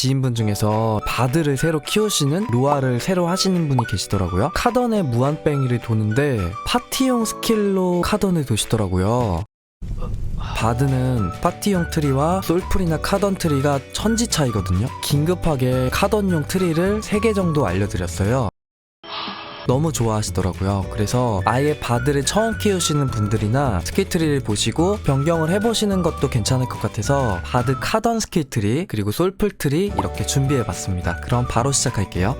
지인분 중에서 바드를 새로 키우시는 루아를 새로 하시는 분이 계시더라고요. 카던에 무한뺑이를 도는데 파티용 스킬로 카던을 도시더라고요. 바드는 파티용 트리와 솔풀이나 카던 트리가 천지 차이거든요. 긴급하게 카던용 트리를 3개 정도 알려드렸어요. 너무 좋아하시더라고요. 그래서 아예 바드를 처음 키우시는 분들이나 스킬트리를 보시고 변경을 해보시는 것도 괜찮을 것 같아서 바드 카던 스킬트리 그리고 솔풀트리 이렇게 준비해봤습니다. 그럼 바로 시작할게요.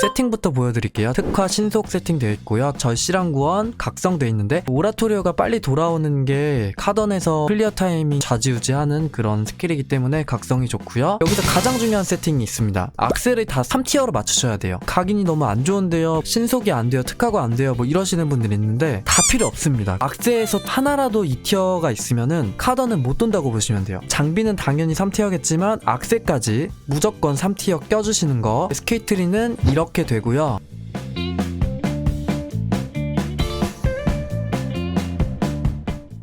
세팅부터 보여드릴게요. 특화 신속 세팅되어 있고요. 절실한 구원 각성되어 있는데 오라토리오가 빨리 돌아오는 게 카던에서 클리어 타이밍 좌지우지하는 그런 스킬이기 때문에 각성이 좋고요. 여기서 가장 중요한 세팅이 있습니다. 악셀을 다 3티어로 맞추셔야 돼요. 각인이 너무 안 좋은데요. 신속이 안 돼요. 특화가 안 돼요. 뭐 이러시는 분들이 있는데 다 필요 없습니다. 악셀에서 하나라도 2티어가 있으면은 카던은 못 돈다고 보시면 돼요. 장비는 당연히 3티어겠지만 악셀까지 무조건 3티어 껴주시는 거. 스케이트리는 이렇게 되고요.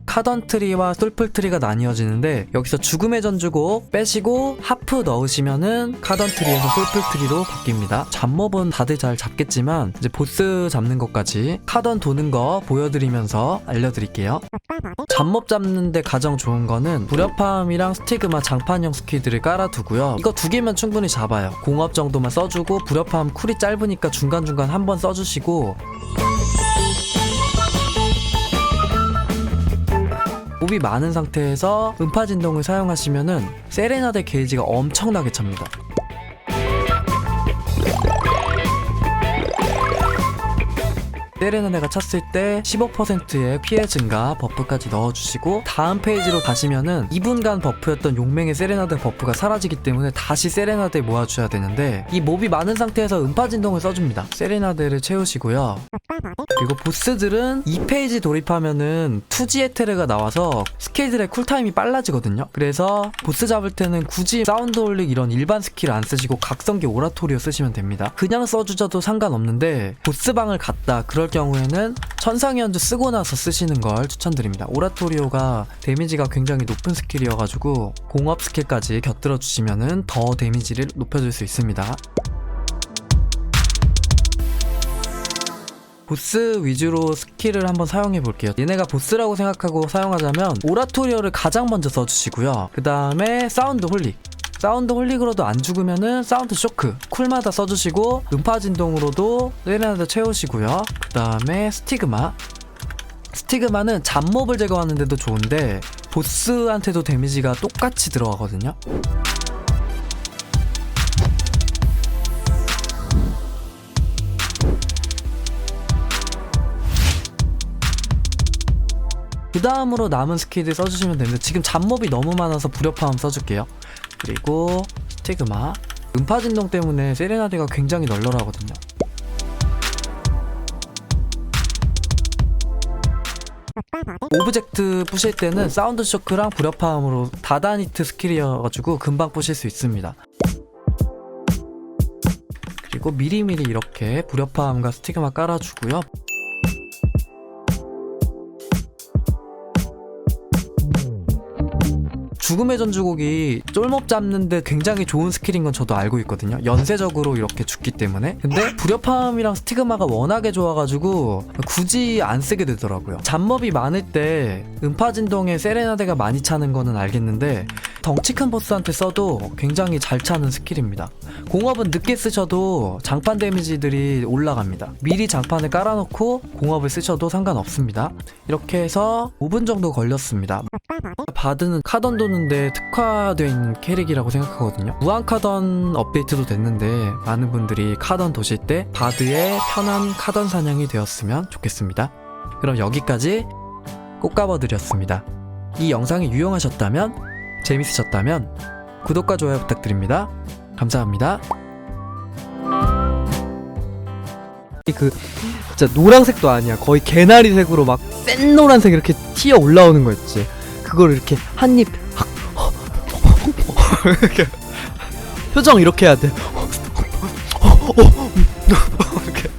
카던 트리와 솔플 트리가 나뉘어지는데 여기서 죽음의 전주곡 빼시고 하프 넣으시면은 카던 트리에서 솔플 트리로 바뀝니다. 잡몹은 다들 잘 잡겠지만 이제 보스 잡는 것까지 카던 도는 거 보여드리면서 알려드릴게요. 잡몹 잡는데 가장 좋은 거는 불협함이랑 스티그마 장판형 스킬들을 깔아두고요. 이거 두 개면 충분히 잡아요. 공업 정도만 써주고 불협함 쿨이 짧으니까 중간중간 한 번 써주시고 몹이 많은 상태에서 음파 진동을 사용하시면은 세레나데 게이지가 엄청나게 찹니다. 세레나데가 찼을 때 15%의 피해 증가 버프까지 넣어주시고 다음 페이지로 가시면은 2분간 버프였던 용맹의 세레나데 버프가 사라지기 때문에 다시 세레나데 모아줘야 되는데 이 몹이 많은 상태에서 음파 진동을 써줍니다. 세레나데를 채우시고요. 그리고 보스들은 2페이지 돌입하면은 투지 에테르가 나와서 스킬들의 쿨타임이 빨라지거든요. 그래서 보스 잡을 때는 굳이 사운드 홀릭 이런 일반 스킬 안 쓰시고 각성기 오라토리오 쓰시면 됩니다. 그냥 써주셔도 상관없는데 보스방을 갔다 그럴 경우에는 천상의 연주 쓰고 나서 쓰시는 걸 추천드립니다. 오라토리오가 데미지가 굉장히 높은 스킬이어가지고 공업 스킬까지 곁들여 주시면은 더 데미지를 높여줄 수 있습니다. 보스 위주로 스킬을 한번 사용해 볼게요. 얘네가 보스라고 생각하고 사용하자면 오라토리오를 가장 먼저 써주시고요. 그 다음에 사운드 홀릭. 사운드 홀릭으로도 안 죽으면은 사운드 쇼크 쿨마다 써주시고 음파 진동으로도 세레나드 채우시고요. 그 다음에 스티그마. 스티그마는 잡몹을 제거하는데도 좋은데 보스한테도 데미지가 똑같이 들어가거든요. 그 다음으로 남은 스킬을 써주시면 되는데 지금 잡몹이 너무 많아서 불협화음 써줄게요. 그리고 스티그마 음파 진동 때문에 세레나데가 굉장히 널널하거든요. 오브젝트 부실 때는 사운드 쇼크랑 불협화음으로 다다니트 스킬이어가지고 금방 부실 수 있습니다. 그리고 미리미리 이렇게 불협화음과 스티그마 깔아주고요. 죽음의 전주곡이 쫄몹 잡는데 굉장히 좋은 스킬인 건 저도 알고 있거든요. 연쇄적으로 이렇게 죽기 때문에. 근데 불협화음이랑 스티그마가 워낙에 좋아가지고 굳이 안 쓰게 되더라고요. 잡몹이 많을 때 음파 진동에 세레나데가 많이 차는 거는 알겠는데 덩치 큰 보스한테 써도 굉장히 잘 차는 스킬입니다. 공업은 늦게 쓰셔도 장판 데미지들이 올라갑니다. 미리 장판을 깔아놓고 공업을 쓰셔도 상관없습니다. 이렇게 해서 5분 정도 걸렸습니다. 바드는 카던 도는데 있는 캐릭이라고 생각하거든요. 무한 카던 업데이트도 됐는데 많은 분들이 카던 도실 때 바드의 편한 카던 사냥이 되었으면 좋겠습니다. 그럼 여기까지 꽃가버드렸습니다. 이 영상이 유용하셨다면 재밌으셨다면 구독과 좋아요 부탁드립니다. 감사합니다. 그 진짜 노란색도 아니야 거의 개나리색으로 막 센 노란색 이렇게 튀어 올라오는 거 있지 그걸 이렇게 한입 이렇게 표정 이렇게 해야 돼 이렇게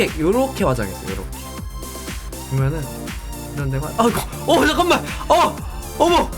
이렇게 요렇게 화장했어요. 요렇게. 그러면은 이런 데만 아이고 어 잠깐만 어 어머